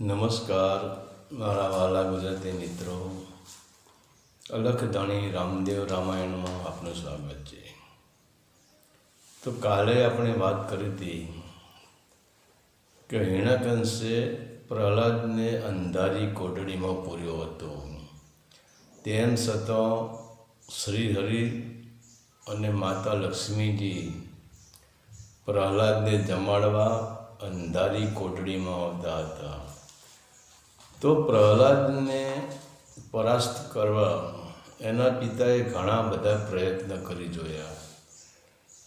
નમસ્કાર, મારા વાલા ગુજરાતી મિત્રો. અલખધણી રામદેવ રામાયણમાં આપનું સ્વાગત છે. તો કાલે આપણે વાત કરી હતી કે હિરણ્યકંશે પ્રહલાદને અંધારી કોટડીમાં પૂર્યો હતો. તેમ છતાં શ્રી હરિ અને માતા લક્ષ્મીજી પ્રહલાદને જમાડવા અંધારી કોટડીમાં આવતા હતા. તો પ્રહલાદને પરાસ્ત કરવા એના પિતાએ ઘણા બધા પ્રયત્ન કરી જોયા.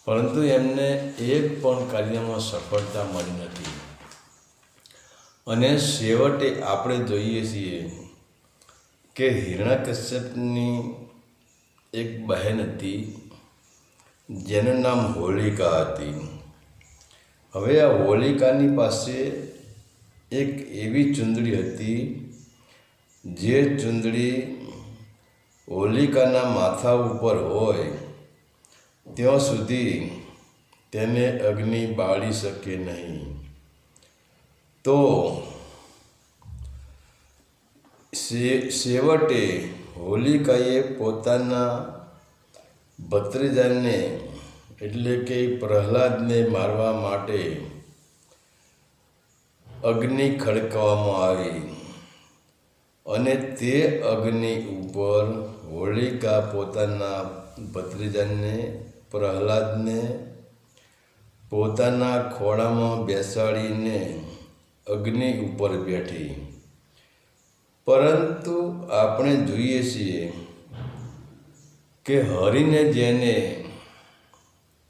પરંતુ એમને એક પણ કાર્યમાં સફળતા મળી નથી. અને છેવટે આપણે જોઈએ છીએ કે હિરણ્યકશ્યપની એક બહેન હતી, જેનું નામ હોલિકા હતી. હવે આ હોલિકાની પાસે એક એવી ચુંદડી હતી જે ચુંદડી હોલિકાના માથા ઉપર હોય, ત્યાં સુધી તેને અગ્નિ બાળી શકે નહીં. તો સેવટે હોલિકાએ પોતાના ભત્રીજાને એટલે કે પ્રહલાદને મારવા માટે અગ્નિ ખડકવામાં આવી અને તે અગ્નિ ઉપર હોલિકા પોતાના ભત્રીજાને, પ્રહલાદને પોતાના ખોળામાં બેસાડીને અગ્નિ ઉપર બેઠી. પરંતુ આપણે જોઈએ છીએ કે હરિને જેને,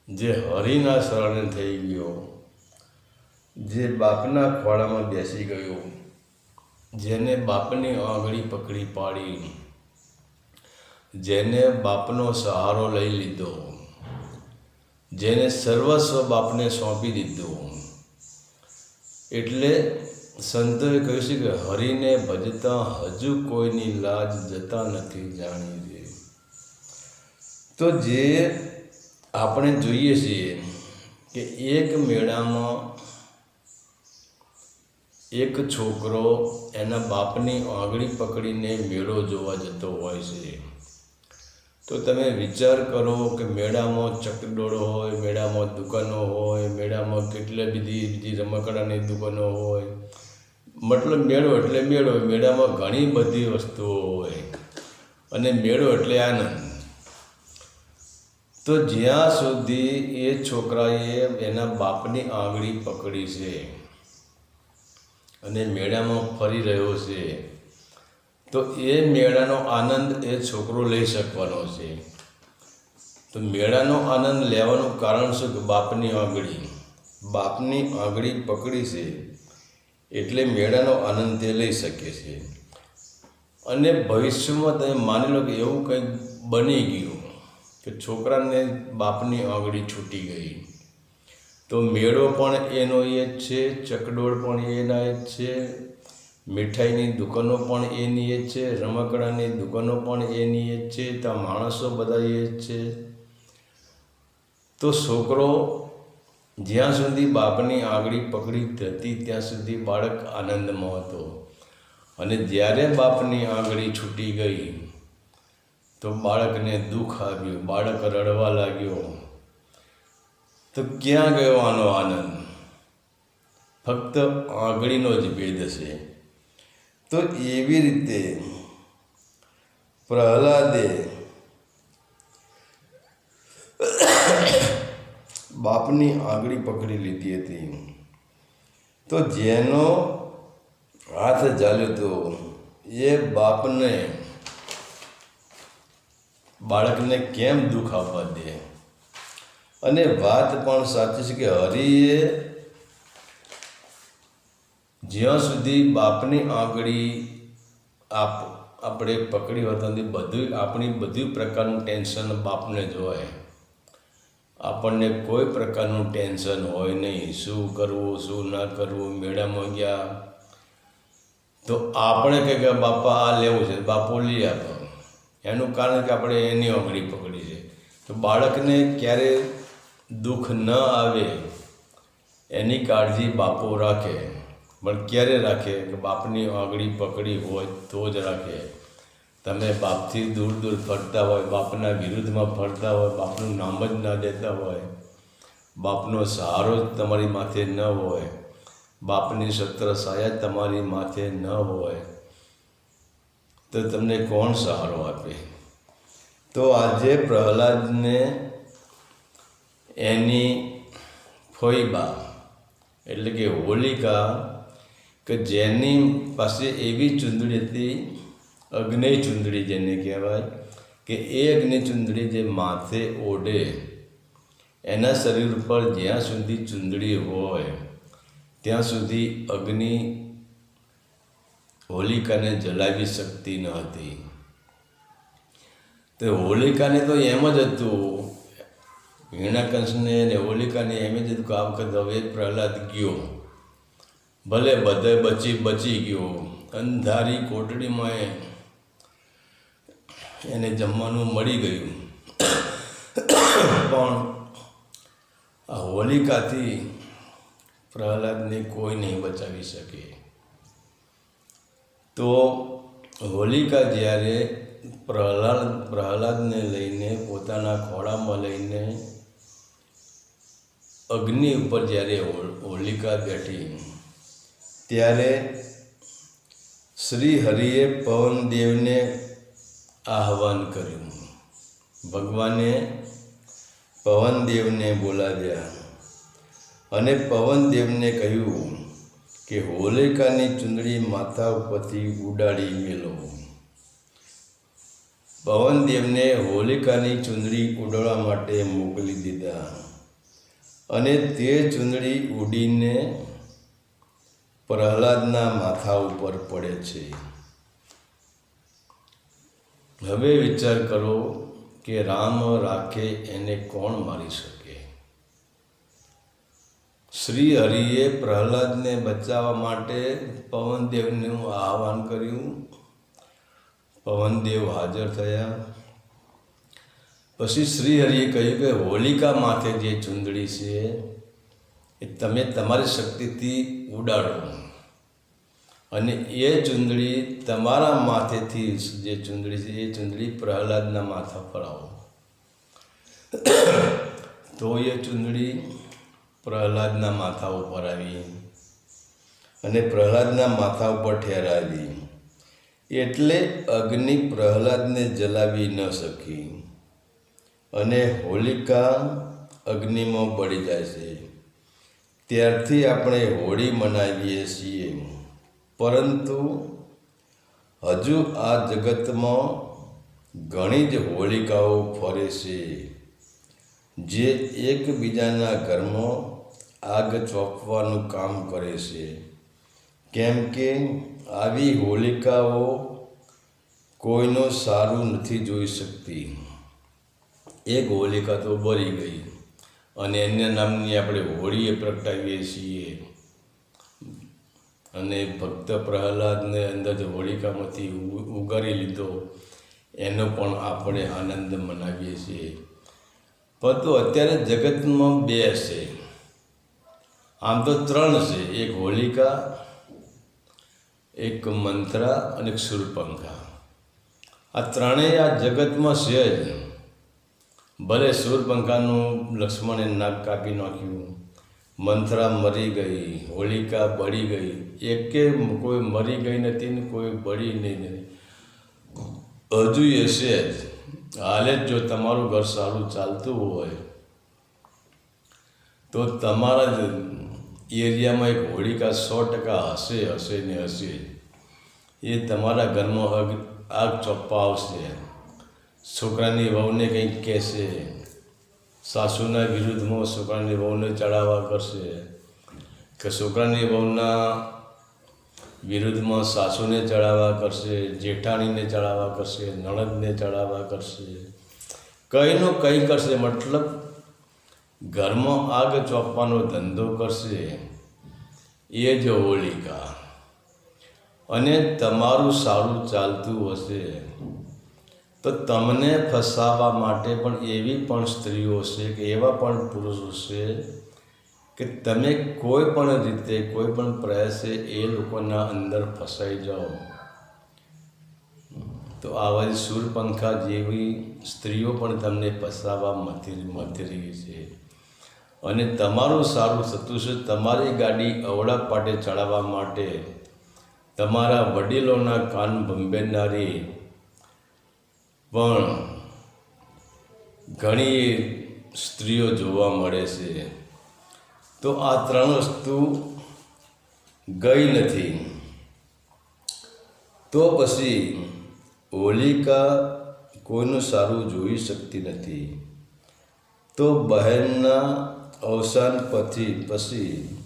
જે હરિના શરણે થઈ ગયો જે બાપના ખોળામાં બેસી ગયો જેને બાપની આંગળી પકડી પાડી જેને બાપનો સહારો લઈ લીધો, જેને સર્વસ્વ બાપને સોંપી દીધું. એટલે સંતોએ કહ્યું છે કે હરિને ભજતા હજુ કોઈની લાજ જતા નથી જાણી રે તો જે આપણે જોઈએ છીએ કે એક મેળામાં એક છોકરો એના બાપની આંગળી પકડીને મેળો જોવા જતો હોય છે. તો તમે વિચાર કરો કે મેળામાં ચકડોળો હોય, મેળામાં દુકાનો હોય, મેળામાં કેટલી બધી બીજી રમકડાની દુકાનો હોય. મતલબ મેળો એટલે મેળો, મેળામાં ઘણી બધી વસ્તુઓ હોય. અને મેળો એટલે આનંદ. તો જ્યાં સુધી એ છોકરાએ એના બાપની આંગળી પકડી છે અને મેળામાં ફરી રહ્યો છે. તો એ મેળાનો આનંદ એ છોકરો લઈ શકવાનો છે. તો મેળાનો આનંદ લેવાનું કારણ શું? કે બાપની આંગળી. બાપની આંગળી પકડી છે એટલે મેળાનો આનંદ તે લઈ શકે છે. અને ભવિષ્યમાં તમે માની લો કે એવું કંઈક બની ગયું, કે છોકરાને બાપની આંગળી છૂટી ગઈ. તો મેળો પણ એનો એ જ છે, ચકડોળ પણ એના એ જ છે, મીઠાઈની દુકાનો પણ એની એ જ છે, રમકડાની દુકાનો પણ એની જ છે, ત્યાં માણસો બધા એ જ છે. તો છોકરો જ્યાં સુધી બાપની આંગળી પકડી હતી ત્યાં સુધી બાળક આનંદમાં હતો. અને જ્યારે બાપની આંગળી છૂટી ગઈ, તો બાળકને દુઃખ આવ્યું, બાળક રડવા લાગ્યો. તો ક્યાં ગયો આનો આનંદ. ફક્ત આંગળીનો જ ભેદ છે. તો એવી રીતે પ્રહલાદે બાપની આંગળી પકડી લીધી હતી. તો જેનો હાથ ચાલ્યો હતો એ બાપને બાળકને કેમ દુઃખ આપવા દે? અને વાત પણ સાચી છે કે હરિએ જ્યાં સુધી બાપની આંગળી આપ, આપણે પકડી હોતા બધું આપણી બધી પ્રકારનું ટેન્શન બાપને જ હોય. આપણને કોઈ પ્રકારનું ટેન્શન હોય નહીં. શું કરવું, શું ના કરવું, મેળામાં ગયા. તો આપણે કહે કે બાપા, આ લેવું છે. બાપો, લઈ આપો એનું કારણ કે આપણે એની આંગળી પકડી છે. તો બાળકને ક્યારે દુઃખ ન આવે, એની કાળજી બાપો રાખે. પણ ક્યારે રાખે કે બાપની આંગળી પકડી હોય તો જ રાખે. તમે બાપથી દૂર દૂર ફરતા હોય, બાપના વિરુદ્ધમાં ફરતા હોય, બાપનું નામ જ ના દેતા હોય. બાપનો સહારો જ તમારી માથે ન હોય. બાપની સત્ર સાયા તમારી માથે ન હોય. તો તમને કોણ સહારો આપે? તો આજે પ્રહલાદને એની ફોઈબા, એટલે કે હોલિકા, કે જેની પાસે એવી ચૂંદડી હતી અગ્નિ ચૂંદડી જેને કહેવાય, કે એ અગ્નિ ચૂંદડી જે માથે ઓઢે, એના શરીર ઉપર જ્યાં સુધી ચૂંદડી હોય, ત્યાં સુધી અગ્નિ હોલિકાને જલાવી શકતી ન હતી. તો હોલિકાને તો એમ જ હતું હિરણાકંશને ને હોલિકાને એમ જ હતું કે આ વખત હવે પ્રહલાદ ગયો. ભલે બધે બચી બચી ગયો. અંધારી કોટડીમાં એને જમવાનું મળી ગયું. પણ આ હોલિકાથી પ્રહલાદને કોઈ નહીં બચાવી શકે. તો હોલિકા જ્યારે પ્રહલાદ પ્રહલાદને લઈને પોતાના ખોળામાં લઈને અગ્નિ ઉપર જ્યારે હોલિકા બેઠી, ત્યારે શ્રી હરિએ પવનદેવને આહવાન કર્યું. ભગવાને પવનદેવને બોલાવ્યા અને પવનદેવને કહ્યું કે હોલિકાની ચૂંદડી માથા ઉપરથી ઉડાડી મેલો. પવનદેવને હોલિકાની ચૂંદડી ઉડાડવા માટે મોકલી દીધા. અને તે ચૂંદડી ઉડીને પ્રહલાદના માથા ઉપર પડે છે. હવે વિચાર કરો કે રામ રાખે એને કોણ મારી શકે? શ્રી હરિએ પ્રહલાદને બચાવવા માટે પવનદેવનું આહવાન કર્યું. પવનદેવ હાજર થયા. પછી શ્રી હરિએ કહ્યું કે હોલિકા માથે જે ચૂંદડી છે, એ તમે તમારી શક્તિથી ઉડાડો. અને એ ચૂંદડી તમારા માથેથી જે ચૂંદડી છે, એ ચૂંદડી પ્રહલાદના માથા પર આવો. તો એ ચૂંદડી પ્રહલાદના માથા ઉપર આવી અને પ્રહલાદના માથા ઉપર ઠેરાવી. એટલે અગ્નિ પ્રહલાદને જલાવી ન શકી. અને હોલિકા અગ્નિમાં બળી જાય છે. ત્યારથી આપણે હોળી મનાવીએ છીએ. પરંતુ હજુ આ જગતમાં ઘણી જ હોલિકાઓ ફરે છે, જે એકબીજાના ઘરમાં આગ ચોંપવાનું કામ કરે છે. કેમ કે આવી હોલિકાઓ કોઈનું સારું નથી જોઈ શકતી. એક હોલિકા તો બળી ગઈ. અને એના નામની આપણે હોળીએ પ્રગટાવીએ છીએ. અને ભક્ત પ્રહલાદને અંદર હોળિકામાંથી ઉગારી લીધો. એનો પણ આપણે આનંદ મનાવીએ છીએ. પરંતુ અત્યારે જગતમાં બે છે. આમ તો ત્રણ છે. એક હોલિકા, એક મંત્રા અને એક સુરપંખા. આ ત્રણેય આ જગતમાં છે જ. ભલે સૂરપંખાનું લક્ષ્મણે નાક કાપી નાખ્યું, મંથરા મરી ગઈ, હોલિકા બળી ગઈ, એકે કોઈ મરી ગઈ નથી ને કોઈ બળી નહીં નથી હજુ છે જ. હાલે જ જો તમારું ઘર સારું ચાલતું હોય, તો તમારા જ એરિયામાં એક હોળિકા સો ટકા હશે હશે ને હશે એ તમારા ઘરમાં આગ ચોપ્પા આવશે. છોકરાની વહુને કંઈક કહેશે સાસુના વિરુદ્ધમાં છોકરાની વહુને ચડાવવા કરશે. કે છોકરાની વહુના વિરુદ્ધમાં સાસુને ચડાવવા કરશે, જેઠાણીને ચડાવવા કરશે, નણદને ચડાવવા કરશે. કંઈનું કંઈ કરશે, મતલબ ઘરમાં આગ ચોપવાનો ધંધો કરશે. એ જ હોલિકા. અને તમારું સારું ચાલતું હશે. તો તમને ફસાવા માટે પણ એવી પણ સ્ત્રીઓ છે કે એવા પણ પુરુષો છે કે તમે કોઈ પણ રીતે, કોઈ પણ પ્રયાસે એ લોકોના અંદર ફસાઈ જાઓ. તો આવા જ સૂરપંખા જેવી સ્ત્રીઓ પણ તમને ફસાવા મથી મથી રહી છે. અને તમારું સારું થતું છે, તમારી ગાડી અવળા પાટે ચડાવવા માટે તમારા વડીલોના કાન ભંભેરનારી પણ ઘણી સ્ત્રીઓ જોવા મળે છે. તો આ ત્રણ વસ્તુ ગઈ નથી. તો પછી હોલિકા કોઈનું સારું જોઈ શકતી નથી. તો બહેનના અવસાન પછી પછી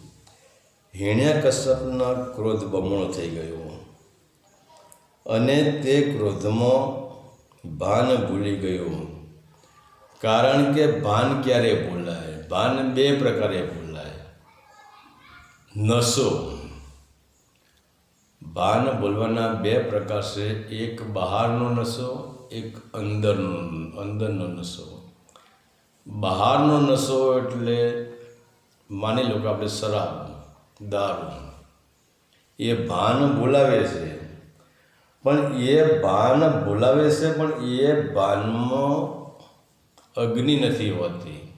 હિણ્યા કશ્યપના ક્રોધ બમણો થઈ ગયો. અને તે ક્રોધમાં ભાન ભૂલી ગયો. કારણ કે ભાન ક્યારે ભૂલાય? ભાન બે પ્રકારે ભૂલાય. નશો ભાન બોલવાના બે પ્રકાર છે. એક બહારનો નશો એક અંદરનો અંદરનો નશો બહારનો નશો એટલે માની લો કે આપણે શરાબ, દારૂ, એ ભાન બોલાવે છે. પણ એ ભાન બોલાવે છે, પણ એ ભાનમાં અગ્નિ નથી હોતી.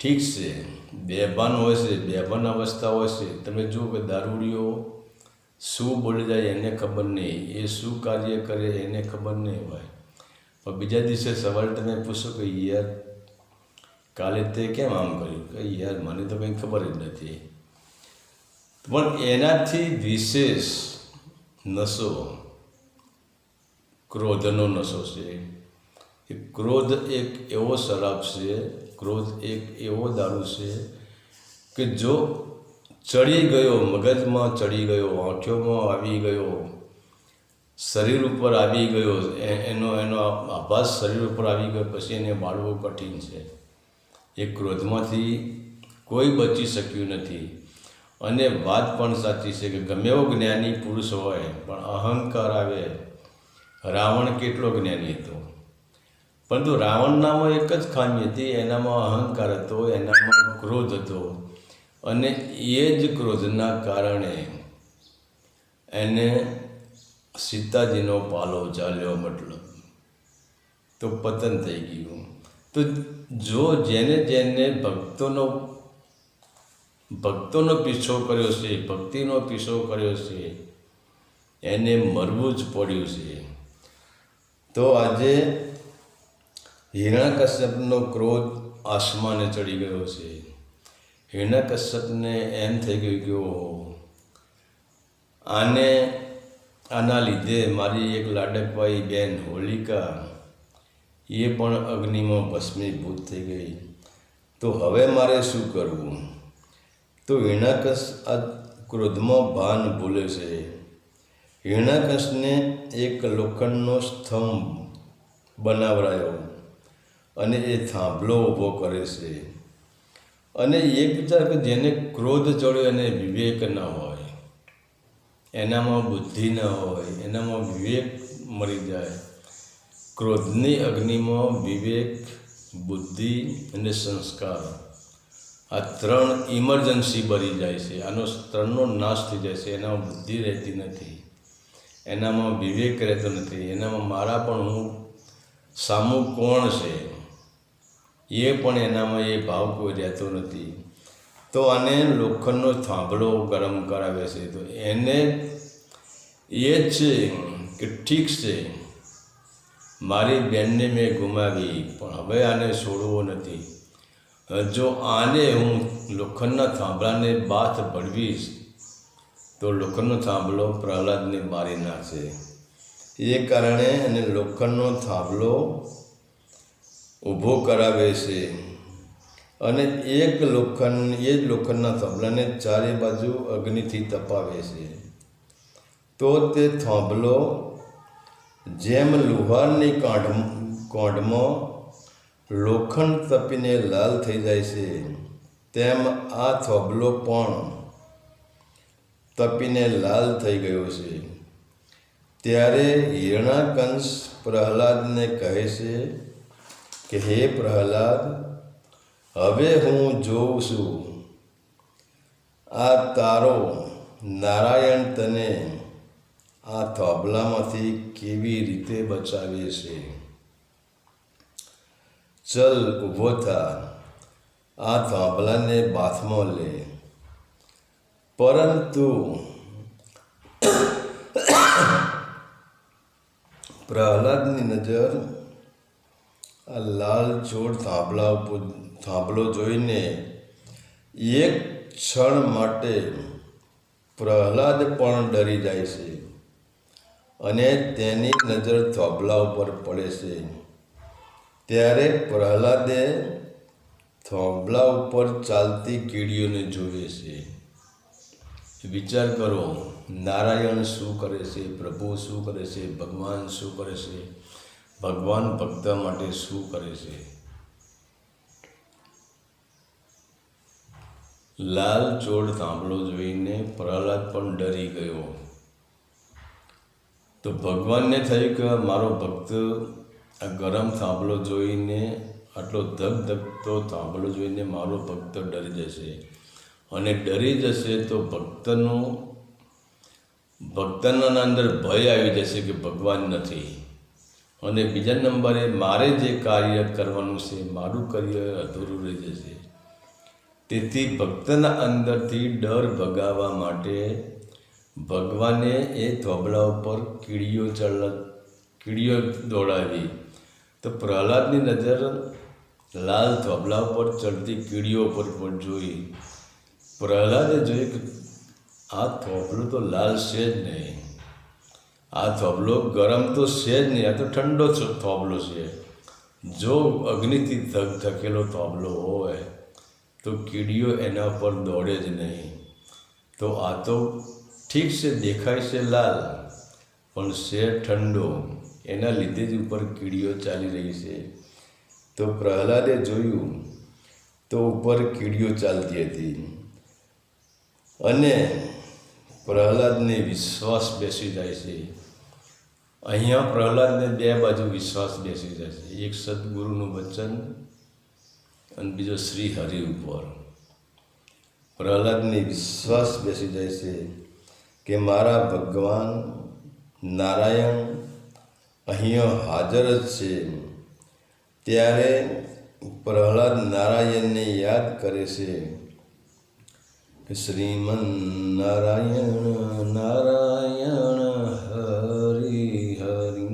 ઠીક છે બેભાન હોય છે બેભાન અવસ્થા હોય છે. તમે જુઓ કે દારૂડીઓ શું બોલી જાય એને ખબર નહીં. એ શું કાર્ય કરે એને ખબર નહીં હોય. પણ બીજા દિવસે સવારે તમે પૂછો કે યાર, કાલે તે કેમ આમ કર્યું? કે યાર, મને તો કંઈ ખબર જ નથી. પણ એનાથી વિશેષ નશો, ક્રોધનો નશો છે. એ ક્રોધ એક એવો શરાબ છે, ક્રોધ એક એવો દારૂ છે કે જો ચડી ગયો, મગજમાં ચડી ગયો, આંખોમાં આવી ગયો, શરીર ઉપર આવી ગયો એનો એનો આભાસ શરીર ઉપર આવી ગયો, પછી એને બાળવું કઠિન છે. એ ક્રોધમાંથી કોઈ બચી શક્યું નથી. અને વાત પણ સાચી છે કે ગમે એવો જ્ઞાની પુરુષ હોય, પણ અહંકાર આવે. રાવણ કેટલો જ્ઞાની હતો? પરંતુ રાવણનામાં એક જ ખામી હતી, એનામાં અહંકાર હતો, એનામાં ક્રોધ હતો. અને એ જ ક્રોધના કારણે એને સીતાજીનો પાલો ચાલ્યો મતલબ. તો પતન થઈ ગયું. તો જો જેને જેને ભક્તોનો ભક્તોનો પીછો કર્યો છે, ભક્તિનો પીછો કર્યો છે, એને મરવું જ પડ્યું છે. તો આજે હિરણ્યકશ્યપનો ક્રોધ આસમાને ચડી ગયો છે. હિરણ્યકશ્યપને એમ થઈ ગયું કે આને, આના લીધે મારી એક લાડકભાઈ બેન હોલિકા, એ પણ અગ્નિમાં ભસ્મીભૂત થઈ ગઈ. તો હવે મારે શું કરવું? તો હિરણ્યકશ આ ક્રોધમાં ભાન ભૂલે છે. હિરણ્યકશને એક લોખંડનો સ્તંભ બનાવરાયો અને એ થાંભલો ઊભો કરે છે. અને એક વિચાર કે જેને ક્રોધ ચડ્યો એને વિવેક ન હોય. એનામાં બુદ્ધિ ન હોય, એનામાં વિવેક મરી જાય. ક્રોધની અગ્નિમાં વિવેક, બુદ્ધિ અને સંસ્કાર. આ ત્રણ ઇમરજન્સી બની જાય છે. આનો ત્રણનો નાશ થઈ જાય છે. એનામાં બુદ્ધિ રહેતી નથી. એનામાં વિવેક રહેતો નથી. એનામાં મારા પણ હું સામું કોણ છે? એ પણ એનામાં એ ભાવ કોઈ રહેતો નથી. તો આને લોખંડનો થાંભલો ગરમ કરાવે છે. તો એને એ જ છે કે ઠીક છે, મારી બેનને મેં ગુમાવી, પણ હવે આને છોડવો નથી. જો આને હું લોખંડના થાંભલાને બાથ ભળવીશ તો લોખંડનો થાંભલો પ્રહલાદને મારી નાખશે. એ કારણે એને લોખંડનો થાંભલો ઊભો કરાવે છે. અને એક લોખંડ, એ જ લોખંડના થાંભલાને ચારે બાજુ અગ્નિથી તપાવે છે. તો તે થાંભલો જેમ લુહારની કાંઢ કોંઢમાં લોખંડ તપીને લાલ થઈ જાય છે. તેમ આ થોભલો પણ તપીને લાલ થઈ ગયો છે. ત્યારે હિરણાકંશ પ્રહલાદને કહે છે કે, હે પ્રહલાદ, હવે હું જોઉં છું. આ તારો નારાયણ તને આ થોબલામાંથી કેવી રીતે બચાવે છે? ચલ ઊભો થા આ થાંભલાને બાથમાં લે પરંતુ પ્રહલાદની નજર આ લાલ છોડ થાંભલા થાંભલો જોઈને એક ક્ષણ માટે પ્રહલાદ પણ ડરી જાય છે અને તેની નજર થોભલા ઉપર પડે છે ત્યારે પ્રહલાદે થોભલા ઉપર ચાલતી કીડીઓને જોવે છે. વિચાર કરો, નારાયણ શું કરે છે? પ્રભુ શું કરે છે? ભગવાન શું કરે છે? ભગવાન ભક્ત માટે શું કરે છે? લાલ ચોળ થાંભલો જોઈને પ્રહલાદ પણ ડરી ગયો. તો ભગવાનને થયું કે મારો ભક્ત ગરમ થાંભલો જોઈને, આટલો ધગ ધગતો થાંભલો જોઈને મારો ભક્ત ડરી જશે. અને ડરી જશે તો ભક્તનો, ભક્તના અંદર ભય આવી જશે કે ભગવાન નથી. અને બીજા નંબરે, મારે જે કાર્ય કરવાનું છે, મારું કાર્ય અધૂરું રહી જશે. તેથી ભક્તના અંદરથી ડર ભગાવવા માટે ભગવાને એ થોબલા ઉપર કીડીઓ ચડ, કીડીઓ દોડાવી. તો પ્રહલાદની નજર લાલ ધોબલા ઉપર ચડતી કીડીઓ પર પણ જોઈ. પ્રહલાદે જોયું કે આ થોબલો તો લાલ છે જ નહીં. આ થોબલો ગરમ તો છે જ નહીં, આ તો ઠંડો જ થોબલો છે. જો અગ્નિથી ધક ધકેલો થોબલો હોય, તો કીડીઓ એના પર દોડે જ નહીં. તો આ તો ઠીક છે, દેખાય છે લાલ, પણ છે ઠંડો. એના લીધે જ ઉપર કીડીઓ ચાલી રહી છે. તો પ્રહલાદે જોયું તો ઉપર કીડીઓ ચાલતી હતી. અને પ્રહલાદને વિશ્વાસ બેસી જાય છે. અહીંયા પ્રહલાદને બે બાજુ વિશ્વાસ બેસી જાય છે. એક સદગુરુનું વચન અને બીજો શ્રી હરિ ઉપર. પ્રહલાદને વિશ્વાસ બેસી જાય છે કે મારા ભગવાન નારાયણ અહીંયા હાજર જ છે. ત્યારે પ્રહલાદ નારાયણને યાદ કરે છે કે શ્રીમન નારાયણ નારાયણ હરિ હરિ.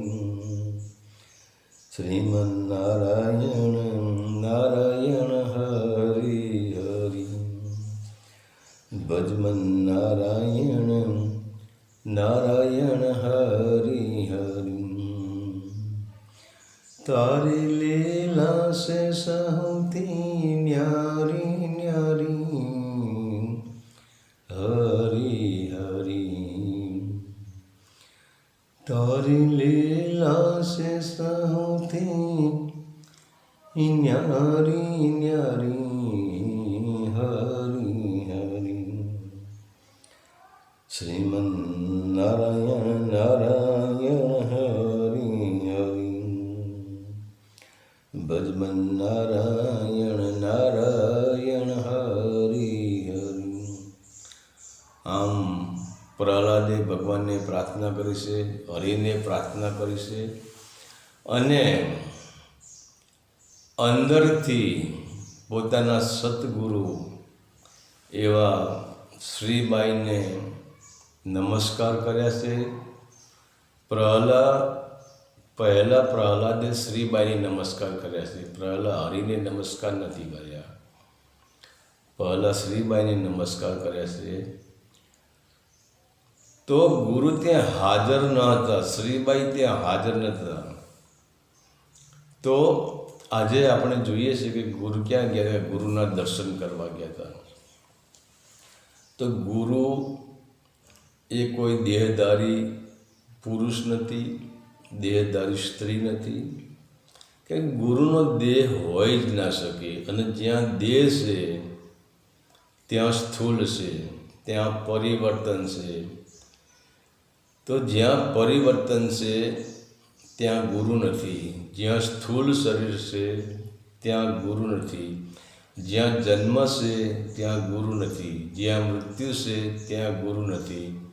શ્રીમન નારાયણ નારાયણ હરિ હરિ. ભજમન નારાયણ નારાયણ હરિ. તારી લીલા છે સૌથી ન્યારી ન્યારી. હરી હરી. તારી લીલા છે સૌથી ન્યારી ન્યારી. નારાયણ નારાયણ હરિ હરિ. આમ પ્રહલાદે ભગવાનને પ્રાર્થના કરી છે, હરિને પ્રાર્થના કરી છે અને અંદરથી પોતાના સતગુરુ એવા શ્રીબાઈને નમસ્કાર કર્યા છે. પ્રહલાદ પહેલાં પ્રહલાદે શ્રીબાઈને નમસ્કાર કર્યા છે. પ્રહલાદ હરિને નમસ્કાર નથી કર્યા. પહેલાં શ્રીબાઈને નમસ્કાર કર્યા છે. તો ગુરુ ત્યાં હાજર ન હતા. શ્રીબાઈ ત્યાં હાજર ન હતા. તો આજે આપણે જોઈએ છીએ કે ગુરુ ક્યાં ગયા હતા? ગુરુના દર્શન કરવા ગયા હતા. તો ગુરુ એ કોઈ દેહધારી પુરુષ નથી. દેહધારી સ્ત્રી નથી. કે ગુરુનો દેહ હોય જ ના શકે અને જ્યાં દેહ છે, ત્યાં સ્થૂલ છે, ત્યાં પરિવર્તન છે. તો જ્યાં પરિવર્તન છે, ત્યાં ગુરુ નથી. જ્યાં સ્થૂલ શરીર છે, ત્યાં ગુરુ નથી. જ્યાં જન્મ છે, ત્યાં ગુરુ નથી. જ્યાં મૃત્યુ છે, ત્યાં ગુરુ નથી.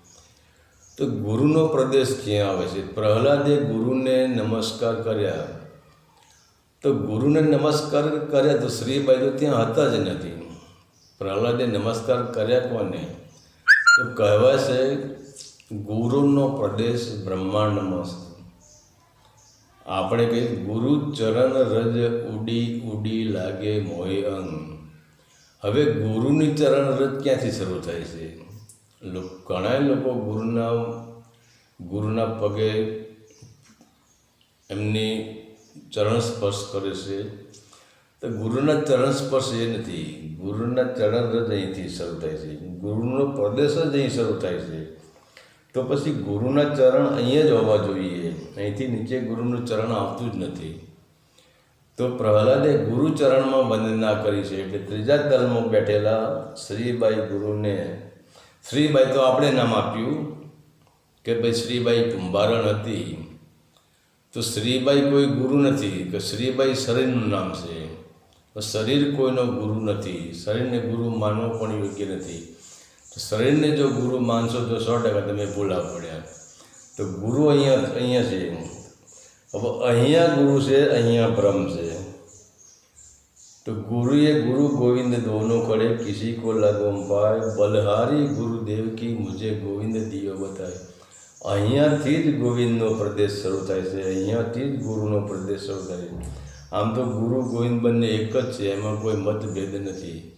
તો ગુરુનો પ્રદેશ ક્યાં આવે છે? પ્રહલાદે ગુરુને નમસ્કાર કર્યા. તો ગુરુને નમસ્કાર કર્યા તો શ્રીબાઈ તો ત્યાં હતા જ નથી. પ્રહલાદે નમસ્કાર કર્યા કોને? તો કહેવાય છે, ગુરુનો પ્રદેશ બ્રહ્માંડમાં છે. આપણે કહીએ, ગુરુ ચરણ રજ ઉડી ઉડી લાગે મોય અંગ. હવે ગુરુની ચરણ રજ ક્યાંથી શરૂ થાય છે? ઘણા લોકો ગુરુના ગુરુના પગે એમની ચરણ સ્પર્શ કરે છે. તો ગુરુના ચરણ સ્પર્શ એ નથી. ગુરુના ચરણ જ અહીંથી શરૂ થાય છે. ગુરુનો પ્રદેશ જ અહીં શરૂ થાય છે. તો પછી ગુરુના ચરણ અહીંયા જ હોવા જોઈએ. અહીંથી નીચે ગુરુનું ચરણ આવતું જ નથી. તો પ્રહલાદે ગુરુ ચરણમાં વંદના કરી છે. એટલે ત્રીજા દલમાં બેઠેલા શ્રીબાઈ ગુરુને શ્રીબાઈ તો આપણે નામ આપ્યું કે ભાઈ શ્રીબાઈ કુંભારણ હતી. તો શ્રીબાઈ કોઈ ગુરુ નથી, કે શ્રીબાઈ શરીરનું નામ છે. તો શરીર કોઈનો ગુરુ નથી. શરીરને ગુરુ માનવો પણ યોગ્ય નથી. તો શરીરને જો ગુરુ માનશો તો સો ટકા તમે ભૂલા પડ્યા. તો ગુરુ અહીંયા અહીંયા છે. હવે અહીંયા ગુરુ છે, અહીંયા બ્રહ્મ છે. તો ગુરુએ ગુરુ ગોવિંદ દોનો ખડે કિસી કો લગમ પાય બલહારી ગુરુદેવ કી મુझे ગોવિંદ દિયો બતાય. અહીંયાથી જ ગોવિંદનો પ્રદેશ શરૂ થાય છે, અહીંયાથી જ ગુરુનો પ્રદેશ શરૂ થાય છે. આમ તો ગુરુ ગોવિંદ બંને એક જ છે, એમાં કોઈ મતભેદ નથી.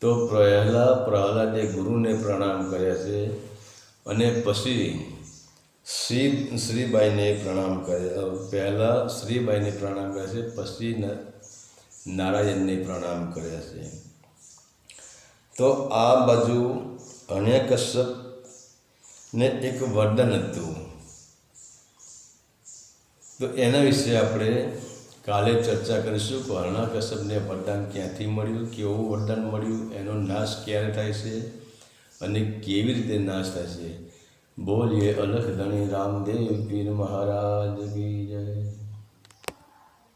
તો પહેલાં પ્રહલાદે ગુરુને પ્રણામ કર્યા છે અને પછી શ્રી, શ્રીબાઈને પ્રણામ કર્યા પહેલાં શ્રીબાઈને પ્રણામ કર્યા છે, પછી નારાયણને પ્રણામ કર્યા છે. તો આ બાજુ અણ્યકશ્યપને એક વરદાન હતું. તો એના વિશે આપણે કાલે ચર્ચા કરીશું કે હરણાકશ્યપને વરદાન ક્યાંથી મળ્યું, કેવું વરદાન મળ્યું, એનો નાશ ક્યારે થાય છે અને કેવી રીતે નાશ થાય છે. બોલીએ અલખ ધણી રામદેવ પીર મહારાજ કી જય.